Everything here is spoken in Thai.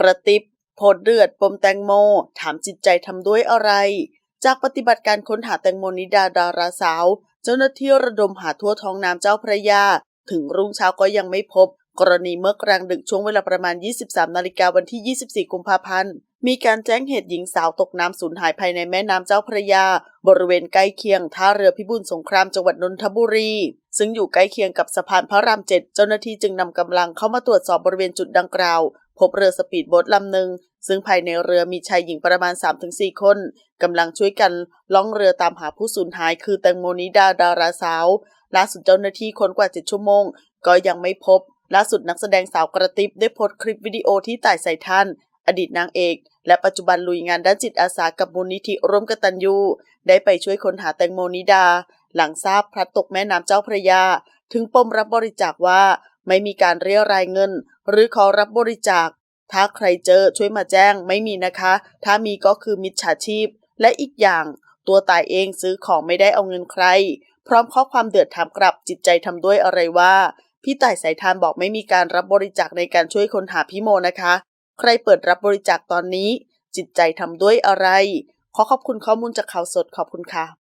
กระติบโพดเดือดปมแตงโม ถามจิตใจทำด้วยอะไร จากปฏิบัติการค้นหาแตงโมนิดาดาราสาว เจ้าหน้าที่ระดมหาทั่วท้องน้ำเจ้าพระยา ถึงรุ่งเช้าก็ยังไม่พบ กรณีเมื่อกลางดึกช่วงเวลาประมาณ 23 นาฬิกาวันที่ 24 กุมภาพันธ์ มีการแจ้งเหตุหญิงสาวตกน้ำสูญหายภายในแม่น้ำเจ้าพระยา บริเวณใกล้เคียงท่าเรือพิบูลสงครามจังหวัดนนทบุรี ซึ่งอยู่ใกล้เคียงกับสะพานพระรามเจ็ดเจ้าหน้าที่จึงนำกำลังเข้ามาตรวจสอบบริเวณจุดดังกล่าว พบเรือสปีดโบ๊ทลำหนึ่ง ซึ่งภายในเรือมีชายหญิงประมาณ 3-4 คนกำลังช่วยกันล่องเรือตามหาผู้สูญหายคือแตงโมนิดาดาราสาวล่าสุดเจ้าหน้าที่ค้นกว่า 7 ชั่วโมง ก็ยังไม่พบ ล่าสุดนักแสดงสาวกระติบได้โพสต์คลิปวิดีโอที่ต่ายใส่ท่าน อดีตนางเอก และปัจจุบันลุยงานด้านจิตอาสากับมูลนิธิร่วมกตัญญูได้ไปช่วยค้นหาแตงโมนิดา หลังทราบพลัดตกแม่น้ำเจ้าพระยา ถึงปมรับบริจาคว่า ไม่มีการเรียรายเงิน หรือขอรับบริจาค ถ้าใครเจอช่วยมาแจ้งไม่มีนะคะ ถ้ามีก็คือมิจฉาชีพ และอีกอย่าง ตัวตายเองซื้อของไม่ได้เอาเงินใคร พร้อมข้อความเดือดถามกลับจิตใจทำด้วยอะไรว่า พี่ต่ายสายทานบอกไม่มีการรับบริจาคในการช่วยคนหาพี่โมนะคะ ใครเปิดรับบริจาคตอนนี้ จิตใจทำด้วยอะไร ขอขอบคุณข้อมูลจากข่าวสดขอบคุณค่ะ